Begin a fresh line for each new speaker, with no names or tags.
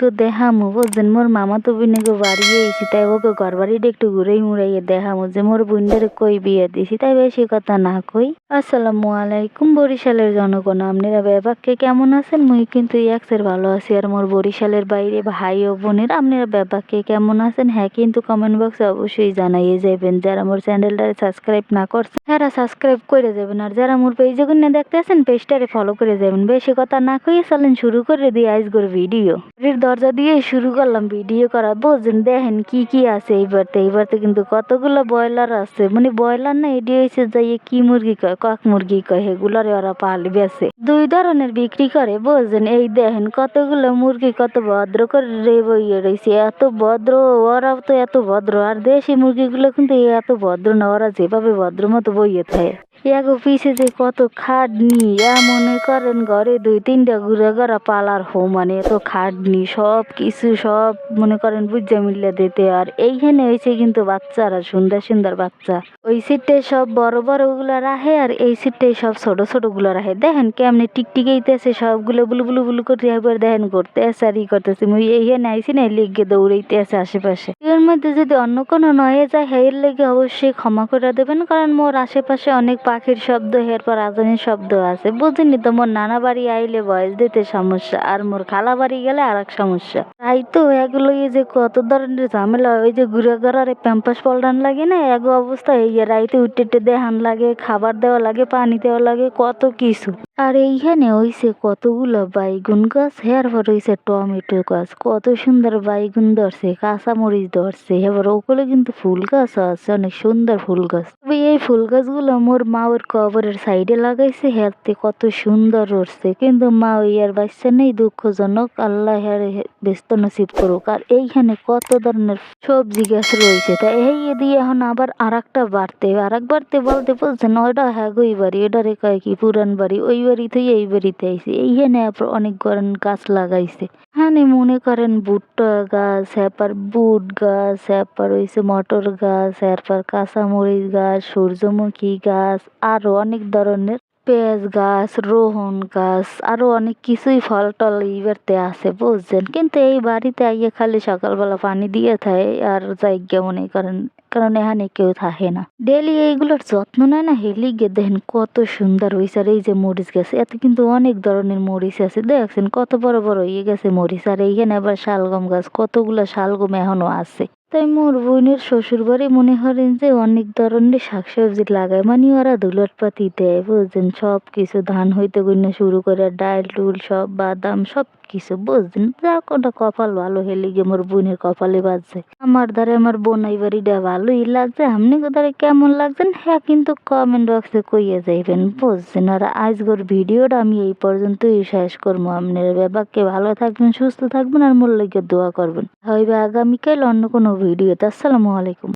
গো দেখামু বুঝছেন মোর মামা তো বোনে বাড়ি এসি তাই ওকে ঘর বাড়িটা একটু ঘুরেই মুড়াইয়ে দেখামু যে মোর বোনদের কই বিয়ে দিছি, তাই বেশি কথা না কই। আসসালামু আলাইকুম বরিশালের জনগণ, আপনারা ব্যাপারকে কেমন আছেন? মুই কিন্তু একসের ভালো আছি, আর মোর বরিশালের বাইরে ভাই ও বোনের, আপনারা ব্যাপারকে কেমন আছেন? হ্যাঁ কিন্তু কমেন্ট বক্সে অবশ্যই জানাইয়ে যাবেন যারা মোর চ্যানেলটা সাবস্ক্রাইব না করছে হ্যাঁ সাবস্ক্রাইব করে যাবেন, আর যারা মোর পেজে গুনে দেখতে আছেন পেজটারে ফলো করে যাবেন। বেশি কথা না কইয়ে চলেন, শুরু করে দিই আজকের ভিডিও দরজা দিয়ে শুরু করলাম ভিডিও করা বুঝছেন? দেখেন কি কি আছে এইবারতে এইবারতে কিন্তু কতগুলো ব্রয়লার আছে। মানে ব্রয়লার না, এটি হয়েছে যাইয়ে কি মুরগি কয়, কক মুরগি কয় সেগুলারে ওরা পালি বেছে। দুই ধরনের বিক্রি করে, বুঝছেন? এই দেখেন কতগুলো মুরগি কত ভদ্র করে রে বইয়ে রয়েছে এত ভদ্র, ওরাও তো এত ভদ্র। আর দেশি মুরগিগুলো কিন্তু এত ভদ্র না, ওরা যেভাবে ভদ্র মতো বইয়ে থাকে। পিছে যে কত খাটনি ইয়া মনে করেন ঘরে দুই তিনটা ঘুরে ঘরা পালার হো মানে এত খাটনি, সব কিছু সব মনে করেন বুঝে মিলে দিতে। আর এইখানে হয়েছে কিন্তু বাচ্চারা, সুন্দর সুন্দর বাচ্চা। ওই সিটে সব বড় বড়গুলা রাখে আর এই সিটে সব ছোট ছোটগুলো রাখে। দেখেন কেমনি টিকটিকাইতেছে সবগুলো বুলু বুলু বুলু করে একবার দেখেন করতে আছে আর ই করতেছে। মুই এইখানে আইসি না, লিগে দৌড়াইতে আছে আশেপাশে। এর মধ্যে যদি অন্য কোনো নয়ে যায় এর লেগে অবশ্যই ক্ষমা করে দেবেন, কারণ মোর আশেপাশে অনেক পাখির শব্দ, এরপর আজানের শব্দ আছে। বুঝিনি তো, মোর নানা বাড়ি আইলে বয়স দিতে সমস্যা, আর মোর খালা বাড়ি গেলে আর সমস্যা। তাই তো এগুলো এই যে কত ধরনের ঝামেলা, ওই যে ঘুরে ঘরারে প্যাম্পাস পল্টান লাগে না এক অবস্থা, এই রাইতে উঠে উঠে দেহান লাগে, খাবার দেওয়া লাগে, পানি দেওয়া লাগে, কত কিছু। আর এইখানে হইছে কতগুলো বাইগুন গাছ হের পর হইছে টমেটো গাছ। কত সুন্দর বাইগুন ধরছে কাঁচা মরিচ ধরছে এবার ওগুলো কিন্তু ফুল গাছ আছে, অনেক সুন্দর ফুল গাছ। তবে এই ফুল গাছগুলো মোর মা ওর কবরের সাইডে লাগাইছে হেরতে কত সুন্দর উঠছে কিন্তু মা ওই আর বাচ্চা নেই, দুঃখজনক, আল্লাহ হের ব্যস্ত নসিব করুক। আর এইখানে কত ধরনের সবজি গাছ রয়েছে, তা এই দিয়ে এখন আবার আর একটা বাড়তে আর এক বাড়তে বলতে বলছেন ওইটা হ্যাঁ ওই বাড়ি ওটারে কয় কি পুরান বাড়ি, ওই বাড়ি থেকে এই বাড়িতে আইছে। এইখানে আবার অনেক গরম গাছ লাগাইছে। হ্যাঁ মনে করেন ভুট্টা গাছ, এরপর বুট গাছ, এরপর হইছে মটর গাছ, এরপর কাঁচামরিচ গাছ, সূর্যমুখী গাছ, আরও অনেক ধরনের পেঁয়াজ গাছ, রোহন গাছ, আরও অনেক কিছুই ফল টল ইবারতে আছে, বুঝছেন? কিন্তু এই বাড়িতে আইয়ে খালি সকালবেলা পানি দিয়ে থাকে আর জায়গা মনে করেন কারণ এখানে কেউ থাকে না। ডেলি এইগুলোর যত্ন নেয় না, হেলি গে দেখেন কত সুন্দর হয়েছে আর এই যে মরিচ গাছে, এতে কিন্তু অনেক ধরনের মরিচ আছে। দেখছেন কত বড় বড় হয়ে গেছে মরিচ। আর এইখানে আবার শালগম গাছ, কতগুলো শালগম এখনও আছে। তাই মোর বোনের শ্বশুর বাড়ি মনে করেন যে অনেক ধরনের শাকসবজি লাগায়। মানে ওরা ধুলট পাতি দেয়, বুঝছেন? সব কিছু ধান হইতে গুনে শুরু করে ডাল টুল, সব বাদাম সব কিছু বুঝছেন? যা কোনটা কপাল ভালো, হেলে গিয়ে মোর বোনের কপালে বাজছে আমার ধারে আমার বোনাই বাড়িটা ভালোই লাগছে আপনি ধারে কেমন লাগছেন? হ্যাঁ কিন্তু কমেন্ট বক্সে কইয়ে যাইবেন, বুঝছেন? আর আজকের ভিডিওটা আমি এই পর্যন্তই শেষ করব। আপনার ব্যাপারকে ভালো থাকবেন, সুস্থ থাকবেন, আর মোর দোয়া করবেন। হইবে আগামীকাল অন্য কোনো ভিডিওতে। আসসালামু আলাইকুম।